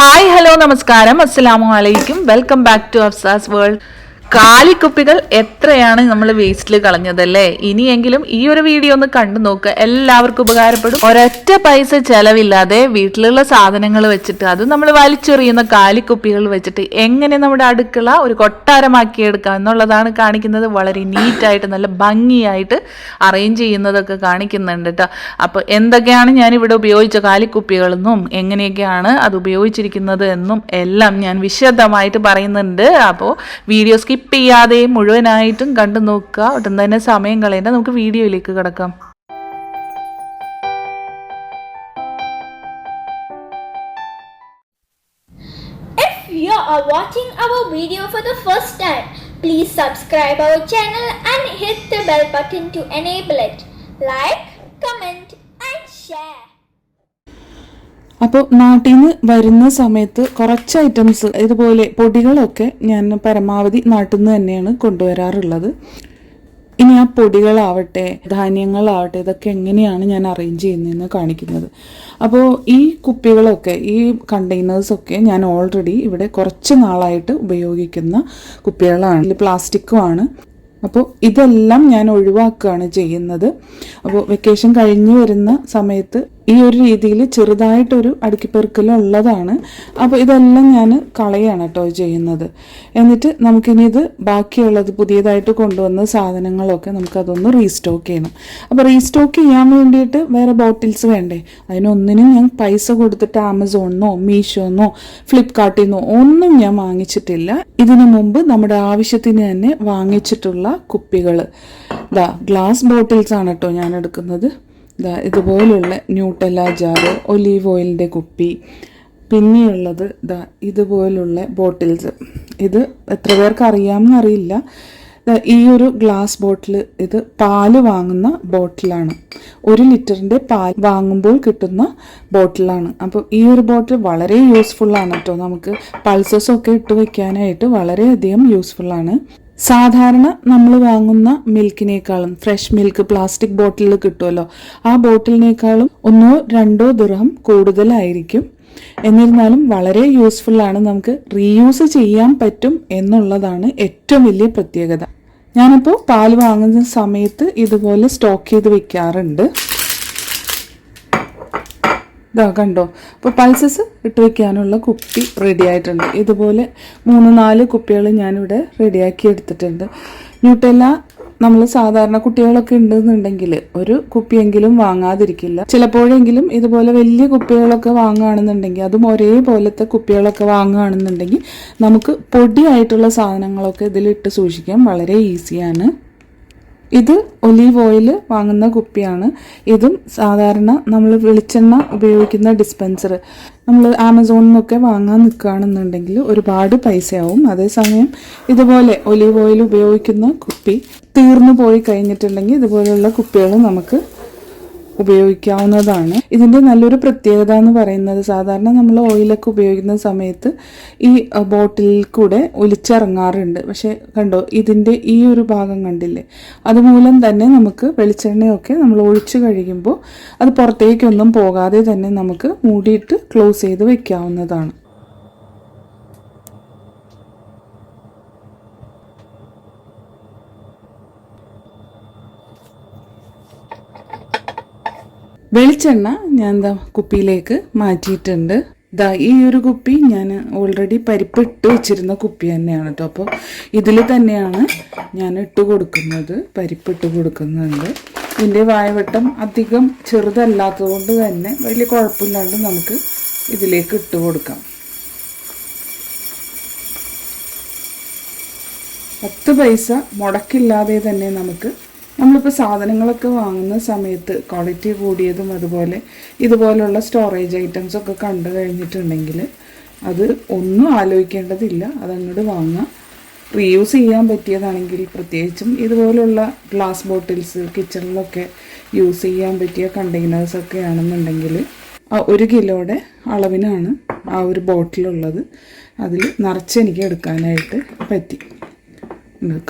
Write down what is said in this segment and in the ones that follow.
Hi hello നമസ്കാരം. അസ്സലാമു അലൈക്കും. Welcome back to Afsa's world കാലിക്കുപ്പികൾ എത്രയാണ് നമ്മൾ വേസ്റ്റിൽ കളഞ്ഞതല്ലേ? ഇനിയെങ്കിലും ഈ ഒരു വീഡിയോ ഒന്ന് കണ്ടു നോക്കുക എല്ലാവർക്കും ഉപകാരപ്പെടും. ഒരൊറ്റ പൈസ ചെലവില്ലാതെ വീട്ടിലുള്ള സാധനങ്ങൾ വെച്ചിട്ട് അത് നമ്മൾ വലിച്ചെറിയുന്ന കാലിക്കുപ്പികൾ വെച്ചിട്ട് എങ്ങനെ നമ്മുടെ അടുക്കള ഒരു കൊട്ടാരമാക്കി എടുക്കാം എന്നുള്ളതാണ് കാണിക്കുന്നത്. വളരെ നീറ്റായിട്ട് നല്ല ഭംഗിയായിട്ട് അറേഞ്ച് ചെയ്യുന്നതൊക്കെ കാണിക്കുന്നുണ്ട് കേട്ടോ അപ്പോൾ എന്തൊക്കെയാണ് ഞാൻ ഇവിടെ ഉപയോഗിച്ച കാലിക്കുപ്പികളെന്നും എങ്ങനെയൊക്കെയാണ് അത് ഉപയോഗിച്ചിരിക്കുന്നത് എന്നും എല്ലാം ഞാൻ വിശദമായിട്ട് പറയുന്നുണ്ട്. അപ്പോൾ വീഡിയോ സ്കിപ്പ് ചെയ്യാതെ മുഴുവനായിട്ടും കണ്ടു നോക്കുക ഒട്ടും തന്നെ സമയം കളയേണ്ട നമുക്ക് വീഡിയോയിലേക്ക് കിടക്കാം you are watching our video for the first time, please subscribe our channel and hit the bell button to enable it. Like, comment and share. അപ്പോൾ നാട്ടിൽ നിന്ന് വരുന്ന സമയത്ത് കുറച്ച് ഐറ്റംസ് ഇതുപോലെ പൊടികളൊക്കെ ഞാൻ പരമാവധി നാട്ടിൽ നിന്ന് തന്നെയാണ് കൊണ്ടുവരാറുള്ളത്. ഇനി ആ പൊടികളാവട്ടെ ധാന്യങ്ങളാവട്ടെ ഇതൊക്കെ എങ്ങനെയാണ് ഞാൻ അറേഞ്ച് ചെയ്യുന്നതെന്ന് കാണിക്കുന്നത്. അപ്പോൾ ഈ കുപ്പികളൊക്കെ ഈ കണ്ടെയ്നേഴ്സൊക്കെ ഞാൻ ഓൾറെഡി ഇവിടെ കുറച്ച് നാളായിട്ട് ഉപയോഗിക്കുന്ന കുപ്പികളാണ്. ഇതിൽ പ്ലാസ്റ്റിക്കുമാണ്. അപ്പോൾ ഇതെല്ലാം ഞാൻ ഒഴിവാക്കുകയാണ് ചെയ്യുന്നത്. അപ്പോൾ വെക്കേഷൻ കഴിഞ്ഞ് വരുന്ന സമയത്ത് ഈ ഒരു രീതിയിൽ ചെറുതായിട്ടൊരു അടുക്കിപ്പെറുക്കൽ ഉള്ളതാണ് അപ്പോൾ ഇതെല്ലാം ഞാൻ കളയാണ് കേട്ടോ ചെയ്യുന്നത്. എന്നിട്ട് നമുക്കിനി ഇത് ബാക്കിയുള്ളത് പുതിയതായിട്ട് കൊണ്ടുവന്ന സാധനങ്ങളൊക്കെ നമുക്കതൊന്ന് റീസ്റ്റോക്ക് ചെയ്യണം. അപ്പോൾ റീസ്റ്റോക്ക് ചെയ്യാൻ വേണ്ടിയിട്ട് വേറെ ബോട്ടിൽസ് വേണ്ടേ? അതിനൊന്നിനും ഞാൻ പൈസ കൊടുത്തിട്ട് ആമസോണിന്നോ മീഷോന്നോ ഫ്ലിപ്കാർട്ടിൽ നിന്നോ ഒന്നും ഞാൻ വാങ്ങിച്ചിട്ടില്ല. ഇതിനു മുമ്പ് നമ്മുടെ ആവശ്യത്തിന് തന്നെ വാങ്ങിച്ചിട്ടുള്ള കുപ്പികൾ ദാ ഗ്ലാസ് ബോട്ടിൽസ് ആണ് കേട്ടോ ഞാൻ എടുക്കുന്നത്. ഇതുപോലുള്ള ന്യൂട്ടല ജാറ് ഒലീവ് ഓയിലിന്റെ കുപ്പി പിന്നെയുള്ളത് ദാ ഇതുപോലുള്ള ബോട്ടിൽസ്. ഇത് എത്ര പേർക്ക് അറിയാമെന്നറിയില്ല ഈ ഒരു ഗ്ലാസ് ബോട്ടിൽ ഇത് പാൽ വാങ്ങുന്ന ബോട്ടിലാണ്. ഒരു ലിറ്ററിന്റെ പാൽ വാങ്ങുമ്പോൾ കിട്ടുന്ന ബോട്ടിലാണ്. അപ്പോൾ ഈ ഒരു ബോട്ടിൽ വളരെ യൂസ്ഫുള്ളാണ് കേട്ടോ. നമുക്ക് പൾസസ് ഒക്കെ ഇട്ട് വയ്ക്കാനായിട്ട് വളരെയധികം യൂസ്ഫുള്ളാണ്. സാധാരണ നമ്മൾ വാങ്ങുന്ന മിൽക്കിനേക്കാളും ഫ്രഷ് മിൽക്ക് പ്ലാസ്റ്റിക് ബോട്ടിലിൽ കിട്ടുമല്ലോ ആ ബോട്ടിലിനേക്കാളും ഒന്നോ രണ്ടോ ദുർഹം കൂടുതലായിരിക്കും. എന്നിരുന്നാലും വളരെ യൂസ്ഫുൾ ആണ് നമുക്ക് റീയൂസ് ചെയ്യാൻ പറ്റും എന്നുള്ളതാണ് ഏറ്റവും വലിയ പ്രത്യേകത. ഞാനിപ്പോൾ പാൽ വാങ്ങുന്ന സമയത്ത് ഇതുപോലെ സ്റ്റോക്ക് ചെയ്ത് വെക്കാറുണ്ട്. ഇതാ കണ്ടോ. അപ്പോൾ പൾസസ് ഇട്ട് വെക്കാനുള്ള കുപ്പി റെഡി ആയിട്ടുണ്ട്. ഇതുപോലെ മൂന്ന് നാല് കുപ്പികൾ ഞാനിവിടെ റെഡിയാക്കി എടുത്തിട്ടുണ്ട്. ന്യൂട്ടെല്ല നമ്മൾ സാധാരണ കുട്ടികളൊക്കെ ഉണ്ടെന്നുണ്ടെങ്കിൽ ഒരു കുപ്പിയെങ്കിലും വാങ്ങാതിരിക്കില്ല. ചിലപ്പോഴെങ്കിലും ഇതുപോലെ വലിയ കുപ്പികളൊക്കെ വാങ്ങുകയാണെന്നുണ്ടെങ്കിൽ അതും ഒരേപോലത്തെ കുപ്പികളൊക്കെ വാങ്ങുകയാണെന്നുണ്ടെങ്കിൽ നമുക്ക് പൊടിയായിട്ടുള്ള സാധനങ്ങളൊക്കെ ഇതിലിട്ട് സൂക്ഷിക്കാൻ വളരെ ഈസിയാണ് ഇത് ഒലീവ് ഓയിൽ വാങ്ങുന്ന കുപ്പിയാണ്. ഇതും സാധാരണ നമ്മൾ വെളിച്ചെണ്ണ ഉപയോഗിക്കുന്ന ഡിസ്പെൻസർ നമ്മൾ ആമസോണിൽ നിന്നൊക്കെ വാങ്ങാൻ നിൽക്കുകയാണെന്നുണ്ടെങ്കിൽ ഒരുപാട് പൈസയാവും. അതേസമയം ഇതുപോലെ ഒലീവ് ഓയിൽ ഉപയോഗിക്കുന്ന കുപ്പി തീർന്നു പോയി കഴിഞ്ഞിട്ടുണ്ടെങ്കിൽ ഇതുപോലെയുള്ള കുപ്പികൾ നമുക്ക് ഉപയോഗിക്കാവുന്നതാണ്. ഇതിന്റെ നല്ലൊരു പ്രത്യേകത എന്ന് പറയുന്നത് സാധാരണ നമ്മൾ ഓയിലൊക്കെ ഉപയോഗിക്കുന്ന സമയത്ത് ഈ ബോട്ടിലിൽ കൂടെ ഒലിച്ചിറങ്ങാറുണ്ട്. പക്ഷേ കണ്ടോ ഇതിന്റെ ഈ ഒരു ഭാഗം കണ്ടില്ലേ? അതുമൂലം തന്നെ നമുക്ക് വെളിച്ചെണ്ണയൊക്കെ നമ്മൾ ഒഴിച്ചു കഴിയുമ്പോൾ അത് പുറത്തേക്കൊന്നും പോകാതെ തന്നെ നമുക്ക് മൂടിയിട്ട് ക്ലോസ് ചെയ്ത് വെക്കാവുന്നതാണ്. വെളിച്ചെണ്ണ ഞാൻ എന്താ കുപ്പിയിലേക്ക് മാറ്റിയിട്ടുണ്ട്. ദാ ഈ ഒരു കുപ്പി ഞാൻ ഓൾറെഡി പരിപ്പിട്ട് വെച്ചിരുന്ന കുപ്പി തന്നെയാണ് കേട്ടോ. അപ്പോൾ ഇതിൽ തന്നെയാണ് ഞാൻ ഇട്ട് കൊടുക്കുന്നത് പരിപ്പിട്ട് കൊടുക്കുന്നുണ്ട്. ഇതിന്റെ വായവട്ടം അധികം ചെറുതല്ലാത്തത് കൊണ്ട് തന്നെ വലിയ കുഴപ്പമില്ലാണ്ട് നമുക്ക് ഇതിലേക്ക് ഇട്ട് കൊടുക്കാം. പത്ത് പൈസ മുടക്കില്ലാതെ തന്നെ നമുക്ക് നമ്മളിപ്പോൾ സാധനങ്ങളൊക്കെ വാങ്ങുന്ന സമയത്ത് ക്വാളിറ്റി കൂടിയതും അതുപോലെ ഇതുപോലുള്ള സ്റ്റോറേജ് ഐറ്റംസ് ഒക്കെ കണ്ടു കഴിഞ്ഞിട്ടുണ്ടെങ്കിൽ അത് ഒന്നും ആലോചിക്കേണ്ടതില്ല. അതങ്ങോട്ട് വാങ്ങുക റീയൂസ് ചെയ്യാൻ പറ്റിയതാണെങ്കിൽ പ്രത്യേകിച്ചും ഇതുപോലുള്ള ഗ്ലാസ് ബോട്ടിൽസ് കിച്ചണിലൊക്കെ യൂസ് ചെയ്യാൻ പറ്റിയ കണ്ടെയ്നേഴ്സ് ഒക്കെ ആണെന്നുണ്ടെങ്കിൽ ആ ഒരു കിലോയുടെ അളവിനാണ് ആ ഒരു ബോട്ടിലുള്ളത് അതിൽ നിറച്ച് എനിക്ക് എടുക്കാനായിട്ട് പറ്റി.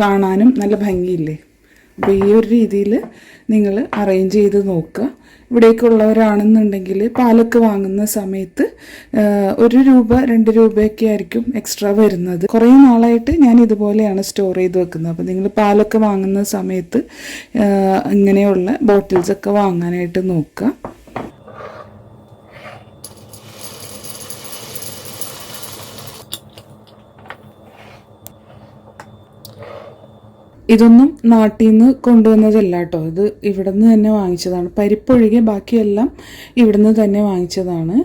കാണാനും നല്ല ഭംഗിയില്ലേ? അപ്പോൾ ഈ ഒരു രീതിയിൽ നിങ്ങൾ അറേഞ്ച് ചെയ്ത് നോക്കുക. ഇവിടേക്കുള്ളവരാണെന്നുണ്ടെങ്കിൽ പാലൊക്കെ വാങ്ങുന്ന സമയത്ത് ഒരു രൂപ രണ്ട് രൂപയൊക്കെ ആയിരിക്കും എക്സ്ട്രാ വരുന്നത്. കുറേ നാളായിട്ട് ഞാൻ ഇതുപോലെയാണ് സ്റ്റോർ ചെയ്ത് വെക്കുന്നത്. അപ്പോൾ നിങ്ങൾ പാലൊക്കെ വാങ്ങുന്ന സമയത്ത് ഇങ്ങനെയുള്ള ബോട്ടിൽസൊക്കെ വാങ്ങാനായിട്ട് നോക്കുക. ഇതൊന്നും നാട്ടിൽ നിന്ന് കൊണ്ടുവന്നതല്ല കേട്ടോ ഇത് ഇവിടെ നിന്ന് തന്നെ വാങ്ങിച്ചതാണ്. പരിപ്പ് ഒഴികെ ബാക്കിയെല്ലാം ഇവിടുന്ന് തന്നെ വാങ്ങിച്ചതാണ്.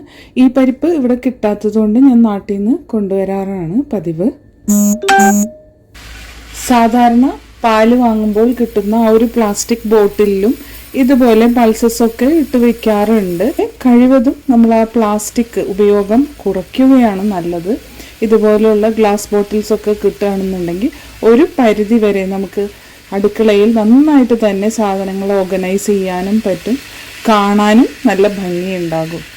ഈ പരിപ്പ് ഇവിടെ കിട്ടാത്തതുകൊണ്ട് ഞാൻ നാട്ടിൽ നിന്ന് കൊണ്ടുവരാറാണ് പതിവ്. സാധാരണ പാൽ വാങ്ങുമ്പോൾ കിട്ടുന്ന ആ ഒരു പ്ലാസ്റ്റിക് ബോട്ടിലും ഇതുപോലെ പൾസസ് ഒക്കെ ഇട്ട് വെക്കാറുണ്ട്. കഴിവതും നമ്മൾ ആ പ്ലാസ്റ്റിക് ഉപയോഗം കുറയ്ക്കുകയാണ് നല്ലത്. ഇതുപോലെയുള്ള ഗ്ലാസ് ബോട്ടിൽസൊക്കെ കിട്ടുകയാണെന്നുണ്ടെങ്കിൽ ഒരു പരിധി വരെ നമുക്ക് അടുക്കളയിൽ നന്നായിട്ട് തന്നെ സാധനങ്ങൾ ഓർഗനൈസ് ചെയ്യാനും പറ്റും. കാണാനും നല്ല ഭംഗിയുണ്ടാകും.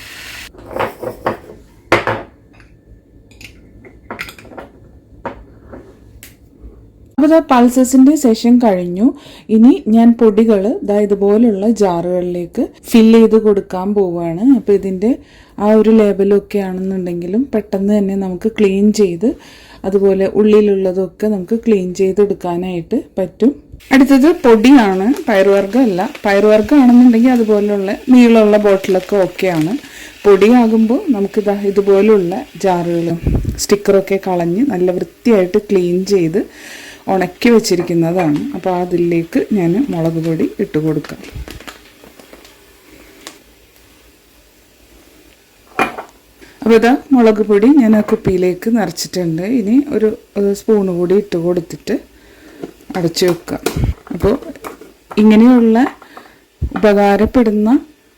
അപ്പോൾ ദാ പൾസസിന്റെ സെഷൻ കഴിഞ്ഞു. ഇനി ഞാൻ പൊടികൾ ദാ ഇതുപോലുള്ള ജാറുകളിലേക്ക് ഫില്ല് ചെയ്ത് കൊടുക്കാൻ പോവുകയാണ് അപ്പോൾ ഇതിന്റെ ആ ഒരു ലേബലൊക്കെ ആണെന്നുണ്ടെങ്കിലും പെട്ടെന്ന് തന്നെ നമുക്ക് ക്ലീൻ ചെയ്ത് അതുപോലെ ഉള്ളിലുള്ളതൊക്കെ നമുക്ക് ക്ലീൻ ചെയ്തെടുക്കാനായിട്ട് പറ്റും. അടുത്തത് പൊടിയാണ്. പയറുവർഗമല്ല പയറുവർഗം ആണെന്നുണ്ടെങ്കിൽ അതുപോലുള്ള നീളമുള്ള ബോട്ടിലൊക്കെ ഓക്കെയാണ്. പൊടിയാകുമ്പോൾ നമുക്ക് ഇതാ ഇതുപോലുള്ള ജാറുകളും സ്റ്റിക്കറൊക്കെ കളഞ്ഞ് നല്ല വൃത്തിയായിട്ട് ക്ലീൻ ചെയ്ത് ഉണക്കി വെച്ചിരിക്കുന്നതാണ്. അപ്പോൾ അതിലേക്ക് ഞാൻ മുളക് പൊടി ഇട്ട് കൊടുക്കാം. അപ്പോൾ ഇതാ മുളക് പൊടി ഞാൻ ആ കുപ്പിയിലേക്ക് നിറച്ചിട്ടുണ്ട്. ഇനി ഒരു സ്പൂണ് കൂടി ഇട്ട് കൊടുത്തിട്ട് അടച്ചു വെക്കുക അപ്പോൾ ഇങ്ങനെയുള്ള ഉപകാരപ്പെടുന്ന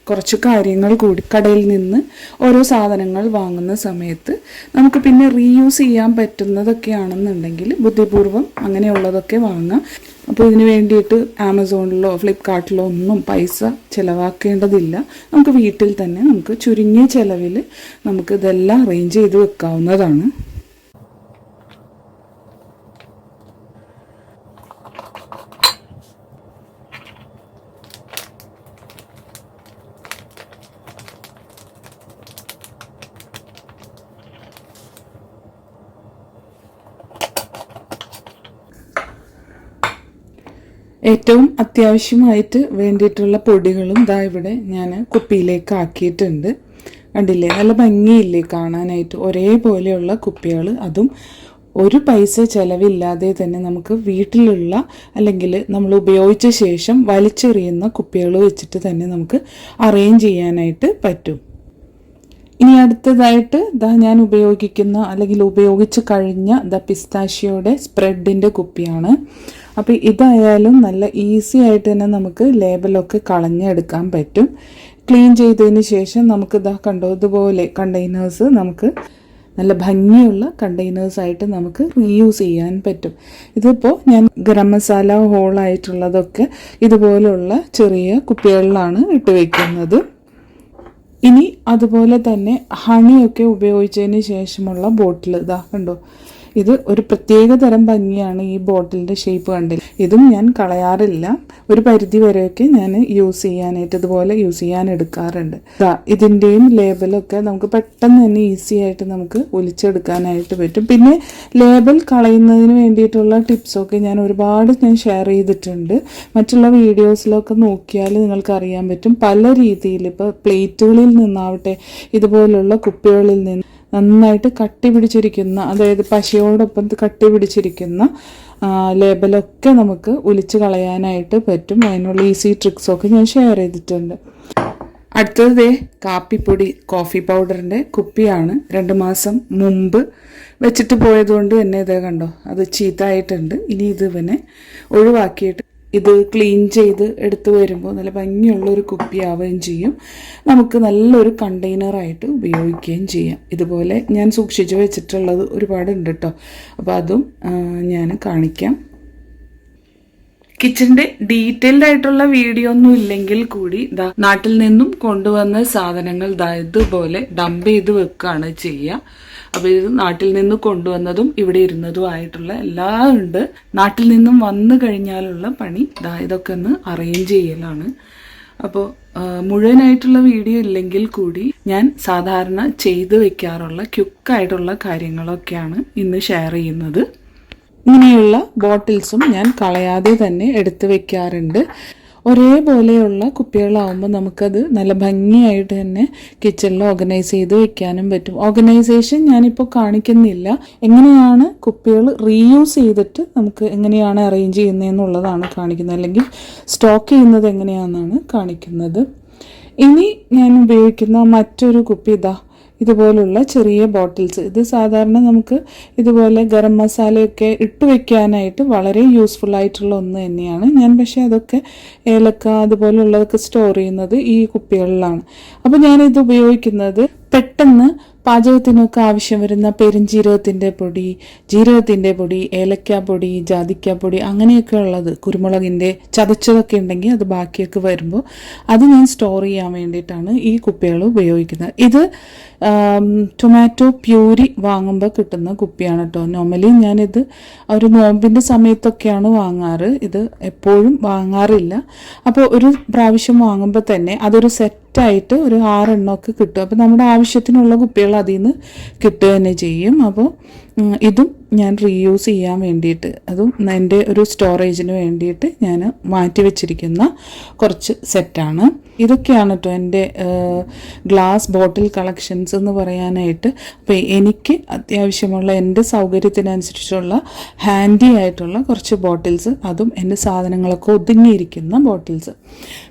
കുറച്ച് കാര്യങ്ങൾ കൂടി കടയിൽ നിന്ന് ഓരോ സാധനങ്ങൾ വാങ്ങുന്ന സമയത്ത് നമുക്ക് പിന്നെ റീയൂസ് ചെയ്യാൻ പറ്റുന്നതൊക്കെയാണെന്നുണ്ടെങ്കിൽ ബുദ്ധിപൂർവം അങ്ങനെയുള്ളതൊക്കെ വാങ്ങാം. അപ്പോൾ ഇതിന് വേണ്ടിയിട്ട് ആമസോണിലോ ഫ്ലിപ്കാർട്ടിലോ ഒന്നും പൈസ ചിലവാക്കേണ്ടതില്ല. നമുക്ക് വീട്ടിൽ തന്നെ നമുക്ക് ചുരുങ്ങിയ ചിലവിൽ നമുക്ക് ഇതെല്ലാം അറേഞ്ച് ചെയ്ത് വെക്കാവുന്നതാണ്. ഏറ്റവും അത്യാവശ്യമായിട്ട് വേണ്ടിയിട്ടുള്ള പൊടികളും ഇതാ ഇവിടെ ഞാൻ കുപ്പിയിലേക്ക് ആക്കിയിട്ടുണ്ട്. കണ്ടില്ലേ? നല്ല ഭംഗിയില്ലേ കാണാനായിട്ട്? ഒരേപോലെയുള്ള കുപ്പികൾ അതും ഒരു പൈസ ചിലവില്ലാതെ തന്നെ നമുക്ക് വീട്ടിലുള്ള അല്ലെങ്കിൽ നമ്മൾ ഉപയോഗിച്ച ശേഷം വലിച്ചെറിയുന്ന കുപ്പികൾ വെച്ചിട്ട് തന്നെ നമുക്ക് അറേഞ്ച് ചെയ്യാനായിട്ട് പറ്റും. ഇനി അടുത്തതായിട്ട് ദാ ഞാൻ ഉപയോഗിക്കുന്ന അല്ലെങ്കിൽ ഉപയോഗിച്ച് കഴിഞ്ഞ ദ പിസ്താഷ്യോയുടെ സ്പ്രെഡിന്റെ കുപ്പിയാണ്. അപ്പോൾ ഇതായാലും നല്ല ഈസി ആയിട്ട് തന്നെ നമുക്ക് ലേബലൊക്കെ കളഞ്ഞെടുക്കാൻ പറ്റും. ക്ലീൻ ചെയ്തതിന് ശേഷം നമുക്ക് ഇതാ കണ്ടോ ഇതുപോലെ കണ്ടെയ്നേഴ്സ് നമുക്ക് നല്ല ഭംഗിയുള്ള കണ്ടെയ്നേഴ്സ് ആയിട്ട് നമുക്ക് റീയൂസ് ചെയ്യാൻ പറ്റും. ഇതിപ്പോൾ ഞാൻ ഗരം മസാല ഹോളായിട്ടുള്ളതൊക്കെ ഇതുപോലുള്ള ചെറിയ കുപ്പികളിലാണ് ഇട്ട് വയ്ക്കുന്നത് ഇനി അതുപോലെ തന്നെ ഹണിയൊക്കെ ഉപയോഗിച്ചതിന് ശേഷമുള്ള ബോട്ടിൽ ഇതാ കണ്ടോ? ഇത് ഒരു പ്രത്യേക തരം ഭംഗിയാണ് ഈ ബോട്ടിലിന്റെ ഷേപ്പ് കണ്ടിൽ. ഇതും ഞാൻ കളയാറില്ല. ഒരു പരിധി വരെയൊക്കെ ഞാൻ യൂസ് ചെയ്യാനായിട്ട് ഇതുപോലെ യൂസ് ചെയ്യാൻ എടുക്കാറുണ്ട്. ഇതിന്റെയും ലേബലൊക്കെ നമുക്ക് പെട്ടെന്ന് തന്നെ ഈസി ആയിട്ട് നമുക്ക് ഒലിച്ചെടുക്കാനായിട്ട് പറ്റും. പിന്നെ ലേബൽ കളയുന്നതിന് വേണ്ടിയിട്ടുള്ള ടിപ്സൊക്കെ ഞാൻ ഒരുപാട് ഞാൻ ഷെയർ ചെയ്തിട്ടുണ്ട്. മറ്റുള്ള വീഡിയോസിലൊക്കെ നോക്കിയാൽ നിങ്ങൾക്ക് അറിയാൻ പറ്റും. പല രീതിയിൽ ഇപ്പോൾ പ്ലേറ്റുകളിൽ നിന്നാവട്ടെ ഇതുപോലുള്ള കുപ്പികളിൽ നിന്ന് നന്നായിട്ട് കട്ടി പിടിച്ചിരിക്കുന്ന അതായത് പശയോടൊപ്പം കട്ടി പിടിച്ചിരിക്കുന്ന ലേബലൊക്കെ നമുക്ക് ഒലിച്ച് കളയാനായിട്ട് പറ്റും. അതിനുള്ള ഈസി ട്രിക്സൊക്കെ ഞാൻ ഷെയർ ചെയ്തിട്ടുണ്ട്. അടുത്തത് കാപ്പിപ്പൊടി കോഫി പൗഡറിന്റെ കുപ്പിയാണ്. രണ്ട് മാസം മുമ്പ് വെച്ചിട്ട് പോയതുകൊണ്ട് തന്നെ ഇതേ കണ്ടോ അത് ചീത്തായിട്ടുണ്ട് ഇനി ഇത് ഇവനെ ഒഴിവാക്കിയിട്ട് ഇത് ക്ലീൻ ചെയ്ത് എടുത്തു വരുമ്പോൾ നല്ല ഭംഗിയുള്ളൊരു കുപ്പിയാവുകയും ചെയ്യും. നമുക്ക് നല്ലൊരു കണ്ടെയ്നറായിട്ട് ഉപയോഗിക്കുകയും ചെയ്യാം. ഇതുപോലെ ഞാൻ സൂക്ഷിച്ചു വെച്ചിട്ടുള്ളത് ഒരുപാടുണ്ട് കേട്ടോ അപ്പോൾ അതും ഞാൻ കാണിക്കാം. കിച്ചന്റെ ഡീറ്റെയിൽഡ് ആയിട്ടുള്ള വീഡിയോ ഒന്നും ഇല്ലെങ്കിൽ കൂടി ദാ നാട്ടിൽ നിന്നും കൊണ്ടുവന്ന സാധനങ്ങൾ ദാ ഇതുപോലെ ഡംപ് ചെയ്ത് വെക്കുകയാണ് ചെയ്യുക അപ്പൊ ഇത് നാട്ടിൽ നിന്ന് കൊണ്ടുവന്നതും ഇവിടെ ഇരുന്നതും ആയിട്ടുള്ള എല്ലാം ഉണ്ട്. നാട്ടിൽ നിന്നും വന്നു കഴിഞ്ഞാലുള്ള പണി ഇതൊക്കെ ഒന്ന് അറേഞ്ച് ചെയ്യലാണ്. അപ്പോൾ മുഴുവനായിട്ടുള്ള വീഡിയോ ഇല്ലെങ്കിൽ കൂടി ഞാൻ സാധാരണ ചെയ്തു വെക്കാറുള്ള ക്യുക്കായിട്ടുള്ള കാര്യങ്ങളൊക്കെയാണ് ഇന്ന് ഷെയർ ചെയ്യുന്നത്. ഇങ്ങനെയുള്ള ബോട്ടിൽസും ഞാൻ കളയാതെ തന്നെ എടുത്തു വെക്കാറുണ്ട്. ഒരേപോലെയുള്ള കുപ്പികളാവുമ്പോൾ നമുക്കത് നല്ല ഭംഗിയായിട്ട് തന്നെ കിച്ചണിൽ ഓർഗനൈസ് ചെയ്ത് വെക്കാനും പറ്റും. ഓർഗനൈസേഷൻ ഞാനിപ്പോൾ കാണിക്കുന്നില്ല. എങ്ങനെയാണ് കുപ്പികൾ റീയൂസ് ചെയ്തിട്ട് നമുക്ക് എങ്ങനെയാണ് അറേഞ്ച് ചെയ്യുന്നതെന്നുള്ളതാണ് കാണിക്കുന്നത്. അല്ലെങ്കിൽ സ്റ്റോക്ക് ചെയ്യുന്നത് എങ്ങനെയാണെന്നാണ് കാണിക്കുന്നത്. ഇനി ഞാൻ ഉപയോഗിക്കുന്ന മറ്റൊരു കുപ്പി ഇതാ ഇതുപോലുള്ള ചെറിയ ബോട്ടിൽസ്. ഇത് സാധാരണ നമുക്ക് ഇതുപോലെ ഗരം മസാലയൊക്കെ ഇട്ട് വെക്കാനായിട്ട് വളരെ യൂസ്ഫുൾ ആയിട്ടുള്ള ഒന്ന് തന്നെയാണ്. ഞാൻ പക്ഷേ അതൊക്കെ ഏലക്ക അതുപോലുള്ളതൊക്കെ സ്റ്റോർ ചെയ്യുന്നത് ഈ കുപ്പികളിലാണ്. അപ്പോൾ ഞാനിത് ഉപയോഗിക്കുന്നത് പെട്ടെന്ന് പാചകത്തിനൊക്കെ ആവശ്യം വരുന്ന പെരുംജീരകത്തിന്റെ പൊടി ജീരകത്തിന്റെ പൊടി ഏലക്കാപ്പൊടി പൊടി ജാതിക്ക പൊടി അങ്ങനെയൊക്കെ ഉള്ളത് കുരുമുളകിന്റെ ചതച്ചതൊക്കെ ഉണ്ടെങ്കിൽ അത് ബാക്കിയൊക്കെ വരുമ്പോൾ അത് ഞാൻ സ്റ്റോർ ചെയ്യാൻ വേണ്ടിയിട്ടാണ് ഈ കുപ്പികൾ ഉപയോഗിക്കുന്നത്. ഇത് ടൊമാറ്റോ പ്യൂരി വാങ്ങുമ്പോൾ കിട്ടുന്ന കുപ്പിയാണ് കേട്ടോ. നോർമലി ഞാനിത് ഒരു നോമ്പിന്റെ സമയത്തൊക്കെയാണ് വാങ്ങാറ്. ഇത് എപ്പോഴും വാങ്ങാറില്ല. അപ്പോൾ ഒരു പ്രാവശ്യം വാങ്ങുമ്പോൾ തന്നെ അതൊരു സെറ്റായിട്ട് ഒരു ആറെണ്ണമൊക്കെ കിട്ടും. അപ്പോൾ നമ്മുടെ ആവശ്യത്തിനുള്ള കുപ്പികൾ അതിൽ നിന്ന് കിട്ടുക തന്നെ ചെയ്യും. അപ്പോൾ ഇതും ഞാൻ റീയൂസ് ചെയ്യാൻ വേണ്ടിയിട്ട് അതും എന്റെ ഒരു സ്റ്റോറേജിന് വേണ്ടിയിട്ട് ഞാൻ മാറ്റി വെച്ചിരിക്കുന്ന കുറച്ച് സെറ്റാണ് ഇതൊക്കെയാണ് കേട്ടോ എന്റെ ഗ്ലാസ് ബോട്ടിൽ കളക്ഷൻസ് എന്ന് പറയാനായിട്ട്. അപ്പോൾ എനിക്ക് അത്യാവശ്യമുള്ള എന്റെ സൗകര്യത്തിനനുസരിച്ചുള്ള ഹാൻഡി ആയിട്ടുള്ള കുറച്ച് ബോട്ടിൽസ് അതും എന്റെ സാധനങ്ങളൊക്കെ ഒതുങ്ങിയിരിക്കുന്ന ബോട്ടിൽസ്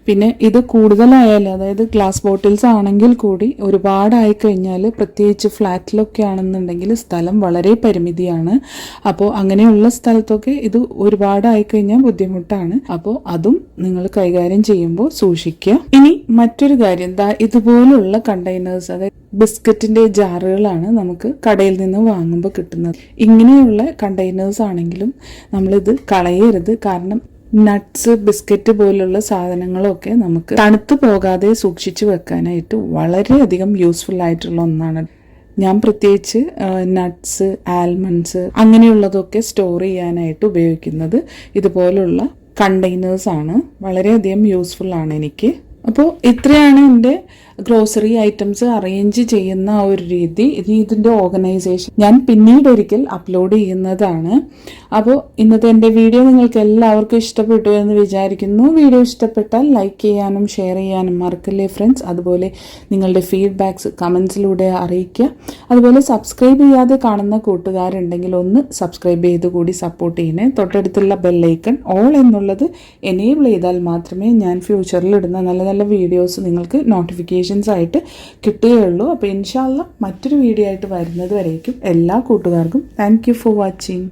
പിന്നെ ഇത് കൂടുതലായാലും അതായത് ഗ്ലാസ് ബോട്ടിൽസ് ആണെങ്കിൽ കൂടി ഒരുപാടായി കഴിഞ്ഞാൽ പ്രത്യേകിച്ച് ഫ്ലാറ്റിലൊക്കെ ആണെന്നുണ്ടെങ്കിൽ സ്ഥലം വളരെ പരിമിതിയാണ്. അപ്പോൾ അങ്ങനെയുള്ള സ്ഥലത്തൊക്കെ ഇത് ഒരുപാടായി കഴിഞ്ഞാൽ ബുദ്ധിമുട്ടാണ്. അപ്പോൾ അതും നിങ്ങൾ കൈകാര്യം ചെയ്യുമ്പോൾ സൂക്ഷിക്കുക. ഇനി മറ്റൊരു കാര്യം ഇതുപോലുള്ള കണ്ടെയ്നേഴ്സ് അതായത് ബിസ്ക്കറ്റിന്റെ ജാറുകളാണ് നമുക്ക് കടയിൽ നിന്ന് വാങ്ങുമ്പോൾ കിട്ടുന്നത്. ഇങ്ങനെയുള്ള കണ്ടെയ്നേഴ്സ് ആണെങ്കിലും നമ്മളിത് കളയരുത്. കാരണം നട്ട്സ് ബിസ്ക്കറ്റ് പോലുള്ള സാധനങ്ങളൊക്കെ നമുക്ക് തണുത്തു പോകാതെ സൂക്ഷിച്ചു വെക്കാനായിട്ട് വളരെയധികം യൂസ്ഫുൾ ആയിട്ടുള്ള ഒന്നാണ്. ഞാൻ പ്രത്യേകിച്ച് നട്ട്സ് ആൽമണ്ട്സ് അങ്ങനെയുള്ളതൊക്കെ സ്റ്റോർ ചെയ്യാനായിട്ട് ഉപയോഗിക്കുന്നത് ഇതുപോലുള്ള കണ്ടെയ്നേഴ്സ് ആണ്. വളരെയധികം യൂസ്ഫുൾ ആണ് എനിക്ക്. അപ്പോൾ ഇത്രയാണ് എന്റെ ഗ്രോസറി ഐറ്റംസ് അറേഞ്ച് ചെയ്യുന്ന ഒരു രീതി. ഇനി ഇതിന്റെ ഓർഗനൈസേഷൻ ഞാൻ പിന്നീട് ഒരിക്കൽ അപ്ലോഡ് ചെയ്യുന്നതാണ്. അപ്പോൾ ഇന്നത്തെ എന്റെ വീഡിയോ നിങ്ങൾക്ക് എല്ലാവർക്കും ഇഷ്ടപ്പെട്ടു എന്ന് വിചാരിക്കുന്നു. വീഡിയോ ഇഷ്ടപ്പെട്ടാൽ ലൈക്ക് ചെയ്യാനും ഷെയർ ചെയ്യാനും മറക്കല്ലേ ഫ്രണ്ട്സ് അതുപോലെ നിങ്ങളുടെ ഫീഡ്ബാക്ക്സ് കമൻസിലൂടെ അറിയിക്കുക. അതുപോലെ സബ്സ്ക്രൈബ് ചെയ്യാതെ കാണുന്ന കൂട്ടുകാരുണ്ടെങ്കിൽ ഒന്ന് സബ്സ്ക്രൈബ് ചെയ്ത് കൂടി സപ്പോർട്ട് ചെയ്യണേ. തൊട്ടടുത്തുള്ള ബെല്ലൈക്കൺ ഓൾ എന്നുള്ളത് എനേബിൾ ചെയ്താൽ മാത്രമേ ഞാൻ ഫ്യൂച്ചറിൽ ഇടുന്ന നല്ല നല്ല വീഡിയോസ് നിങ്ങൾക്ക് നോട്ടിഫിക്കേഷൻസ് ആയിട്ട് കിട്ടുകയുള്ളൂ. അപ്പോൾ ഇൻഷാല്ല മറ്റൊരു വീഡിയോ ആയിട്ട് വരുന്നത് വരേക്കും എല്ലാ കൂട്ടുകാർക്കും. Thank for watching